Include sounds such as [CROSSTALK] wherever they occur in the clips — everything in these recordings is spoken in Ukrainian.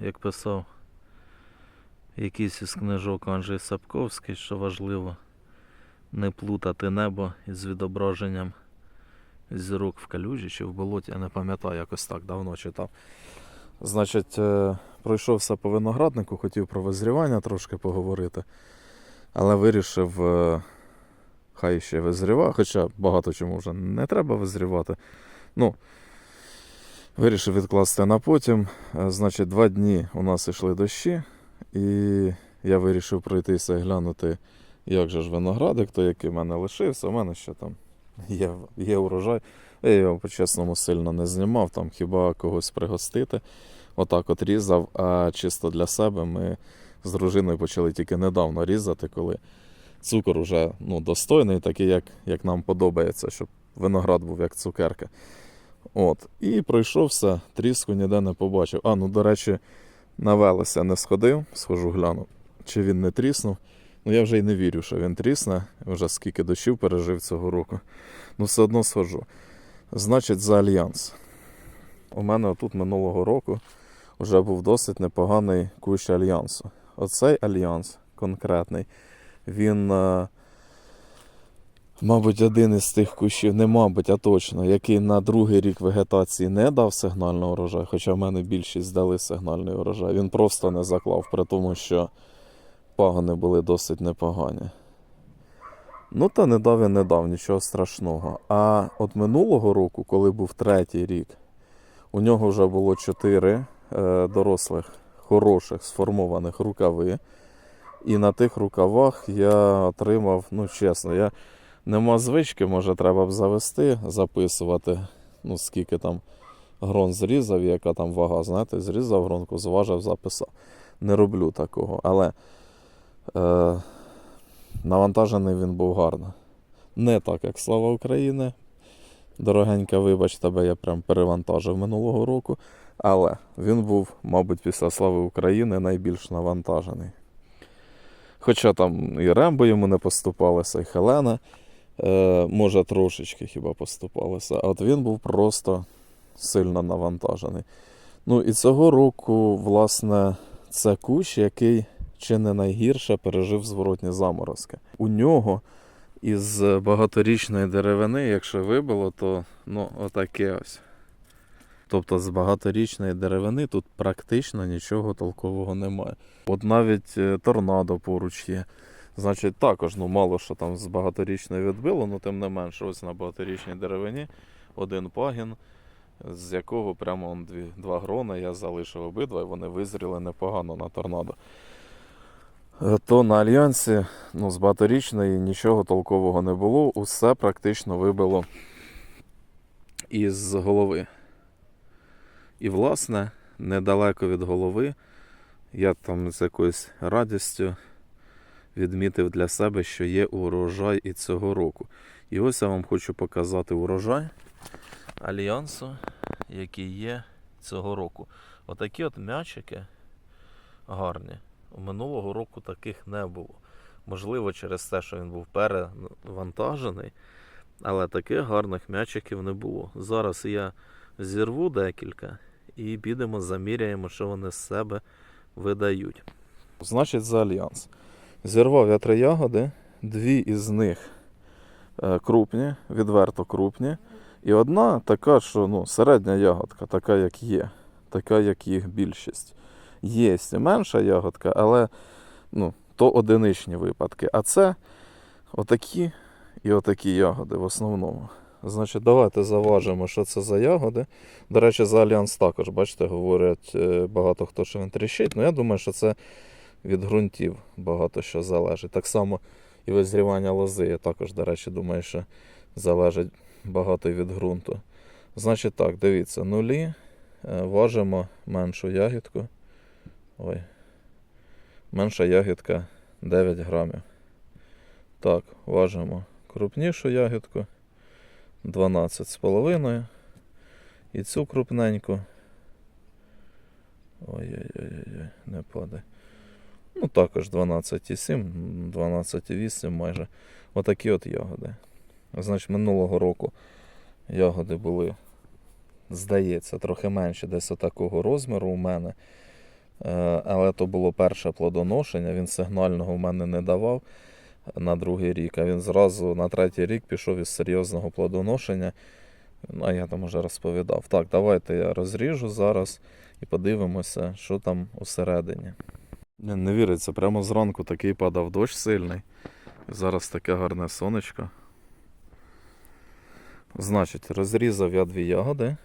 як писав якийсь із книжок Анджей Сапковський, що важливо не плутати небо із відображенням зірок в калюжі чи в болоті, я не пам'ятаю, якось так давно читав. Значить, е, пройшовся по винограднику, хотів про визрівання трошки поговорити, але вирішив, е, хай ще визріва, хоча багато чому вже не треба визрівати. Ну, вирішив відкласти на потім. Е, Значить, два дні у нас йшли дощі, і я вирішив пройтися і глянути, як же ж виноградик, той, який в мене лишився. У мене ще там є, є урожай. Я його по-чесному сильно не знімав, там хіба когось пригостити. Отак от різав, а чисто для себе ми з дружиною почали тільки недавно різати, коли цукор уже ну, достойний, такий, як, як нам подобається, щоб виноград був як цукерка. От. І пройшовся, тріску ніде не побачив. А, ну, до речі, на Велеся не сходив, схожу гляну, чи він не тріснув. Ну я вже й не вірю, що він трісне, вже скільки дощів пережив цього року. Ну, все одно схожу. Значить, за альянс. У мене отут минулого року вже був досить непоганий кущ альянсу. Оцей альянс конкретний, він, е, мабуть, один із тих кущів, не мабуть, а точно, який на другий рік вегетації не дав сигнальний урожай, хоча в мене більшість дали сигнальний урожай. Він просто не заклав, при тому, що пагони були досить непогані. Ну, та не дав і не дав, нічого страшного. А от минулого року, коли був третій рік, у нього вже було чотири е, дорослих, хороших, сформованих рукави. І на тих рукавах я отримав, ну чесно, я нема звички, може треба б завести, записувати, ну скільки там грон зрізав, яка там вага, знаєте, зрізав гронку, зважив, записав. Не роблю такого. Але е, навантажений він був гарно. Не так, як слава України. Дорогенька, вибач, тебе я прям перевантажив минулого року. Але він був, мабуть, після слави України найбільш навантажений. Хоча там і Рембо йому не поступалося, і Хелена, е, може, трошечки хіба поступалося. А от він був просто сильно навантажений. Ну і цього року, власне, це кущ, який чи не найгірше пережив зворотні заморозки. У нього із багаторічної деревини, якщо вибило, то ну, отаке ось. Тобто з багаторічної деревини тут практично нічого толкового немає. От навіть е, торнадо поруч є. Значить, також ну, мало що там з багаторічної відбило, ну тим не менше, ось на багаторічній деревині один пагін, з якого прямо он дві, два грона я залишив обидва, і вони визріли непогано на торнадо. Е, То на альянсі ну, з багаторічної нічого толкового не було, усе практично вибило із голови. І, власне, недалеко від голови я там з якоюсь радістю відмітив для себе, що є урожай і цього року. І ось я вам хочу показати урожай альянсу, який є цього року. Отакі от м'ячики гарні. Минулого року таких не було. Можливо, через те, що він був перевантажений, але таких гарних м'ячиків не було. Зараз я зірву декілька і підемо заміряємо, що вони з себе видають. Значить, за альянс. Зірвав я три ягоди, дві із них е, крупні, відверто крупні. І одна така, що ну, середня ягодка, така як є, така як їх більшість. Є менша ягодка, але ну, то одиничні випадки. А це отакі і отакі ягоди в основному. Значить, давайте заважимо, що це за ягоди. До речі, за альянс також, бачите, говорять е, багато хто, що він тріщить. Ну, я думаю, що це від ґрунтів багато що залежить. Так само і визрівання лози. Я також, до речі, думаю, що залежить багато від ґрунту. Значить так, дивіться, нулі. е, Важимо меншу ягідку. Ой. Менша ягідка 9 грамів. Так, важимо крупнішу ягідку 12,5. І цю крупненьку. Ой-ой-ой, не падає. Ну, також 12,7, 12,8 майже. Отакі от ягоди. Значить, минулого року ягоди були, здається, трохи менші, десь отакого розміру у мене. Е, Але то було перше плодоношення, він сигнального в мене не давав на другий рік, а він зразу на третій рік пішов із серйозного плодоношення. Ну, а я там вже розповідав. Так, давайте я розріжу зараз і подивимося, що там усередині. Не, не віриться, прямо зранку такий падав дощ сильний. Зараз таке гарне сонечко. Значить, розрізав я дві ягоди.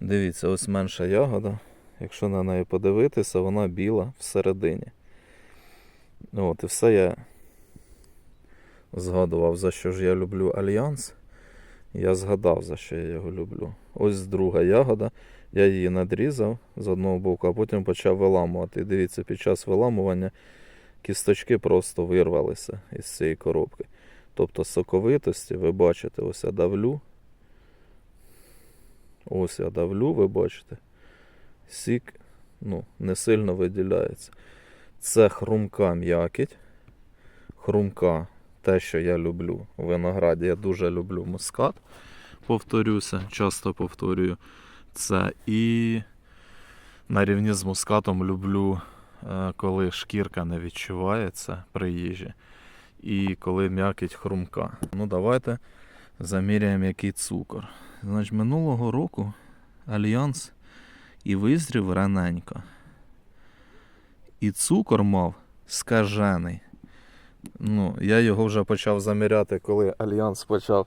Дивіться, ось менша ягода. Якщо на неї подивитися, вона біла всередині. От, і все я згадував, за що ж я люблю альянс. Я згадав, за що я його люблю. Ось друга ягода. Я її надрізав з одного боку, а потім почав виламувати. Дивіться, під час виламування кісточки просто вирвалися із цієї коробки. Тобто соковитості, ви бачите, ось я давлю. Ось я давлю, ви бачите. Сік ну, не сильно виділяється. Це хрумка м'якіть. Хрумка те, що я люблю у винограді. Я дуже люблю мускат. Повторюся, часто повторюю це. І на рівні з мускатом люблю, е, коли шкірка не відчувається при їжі. І коли м'якіть хрумка. Ну, давайте заміряємо, який цукор. Значить, минулого року Альянс і визрів раненько. І цукор мав скажений. Ну, я його вже почав заміряти, коли Альянс почав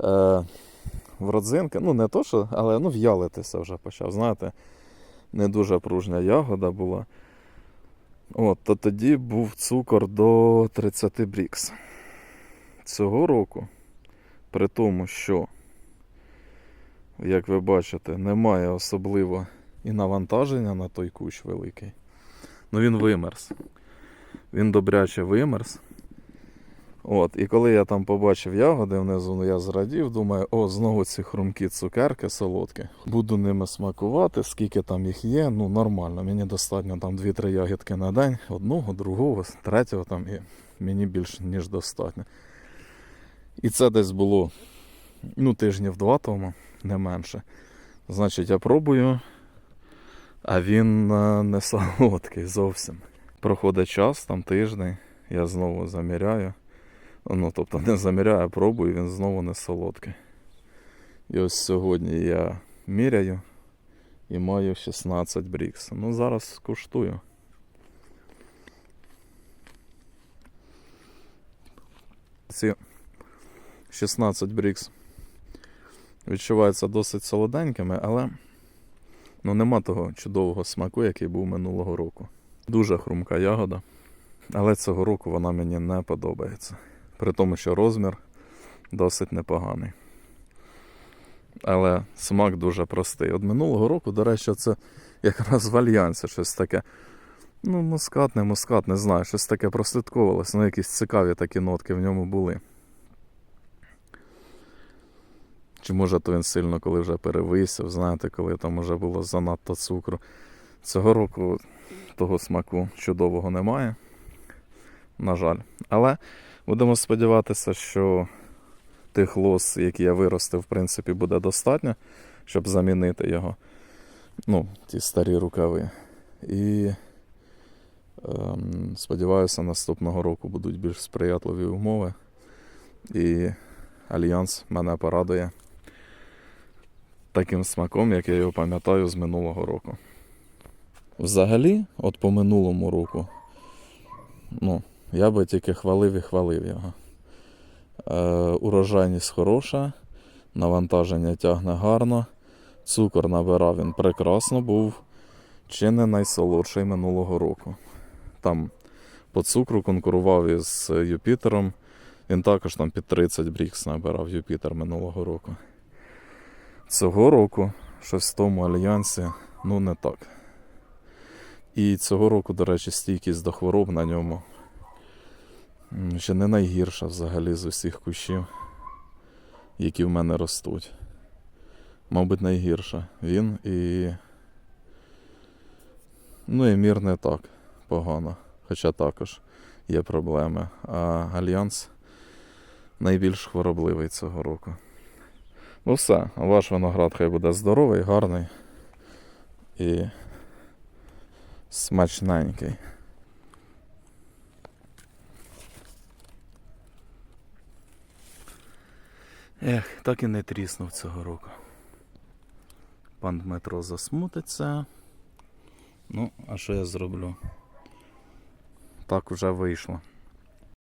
е, в родзинки. Ну, не то, що, але ну, в'ялитися вже почав. Знаєте, не дуже пружня ягода була. От, то тоді був цукор до 30 брікс. Цього року, при тому, що, як ви бачите, немає особливо і навантаження на той кущ великий. Ну він вимерз. Він добряче вимерз. От, і коли я там побачив ягоди внизу, ну я зрадів, думаю, о, знову ці хрумкі цукерки солодкі. Буду ними смакувати, скільки там їх є, ну нормально. Мені достатньо там 2-3 ягідки на день, одного, другого, третього там і мені більше, ніж достатньо. І це десь було ну, тижнів два тому, не менше. Значить, я пробую, а він е, не [LAUGHS] солодкий зовсім. Проходить час, там тиждень, я знову заміряю. Ну, тобто не заміряю, пробую, він знову не солодкий. І ось сьогодні я міряю і маю 16 брікс. Ну, зараз куштую. Ці 16 брікс відчуваються досить солоденькими, але ну, нема того чудового смаку, який був минулого року. Дуже хрумка ягода, але цього року вона мені не подобається. При тому, що розмір досить непоганий. Але смак дуже простий. От минулого року, до речі, це якраз в альянсі щось таке. Ну, мускат, не мускат, не знаю, щось таке прослідковувалося. Ну, якісь цікаві такі нотки в ньому були. Чи може то він сильно, коли вже перевисив, знаєте, коли там вже було занадто цукру. Цього року того смаку чудового немає. На жаль. Але будемо сподіватися, що тих лос, які я виростив, в принципі, буде достатньо, щоб замінити його. Ну, ті старі рукави. І ем, сподіваюся, наступного року будуть більш сприятливі умови. І Альянс мене порадує таким смаком, як я його пам'ятаю з минулого року. Взагалі, от по минулому року, я би тільки хвалив і хвалив його. Е, урожайність хороша, навантаження тягне гарно, цукор набирав він прекрасно, був чи не найсолодший минулого року. Там по цукру конкурував із Юпітером. Він також там під 30 брікс набирав Юпітер минулого року. Цього року щось в тому альянсі, ну не так. І цього року, до речі, стійкість до хвороб на ньому ще не найгірша взагалі з усіх кущів, які в мене ростуть. Мабуть, найгірша. Він і. Ну і мір не так погано. Хоча також є проблеми. А Альянс найбільш хворобливий цього року. Ну все, ваш виноград хай буде здоровий, гарний. І Смачненький. Ех, так і не тріснув цього року. Пан Дмитро засмутиться. Ну, а що я зроблю? Так вже вийшло.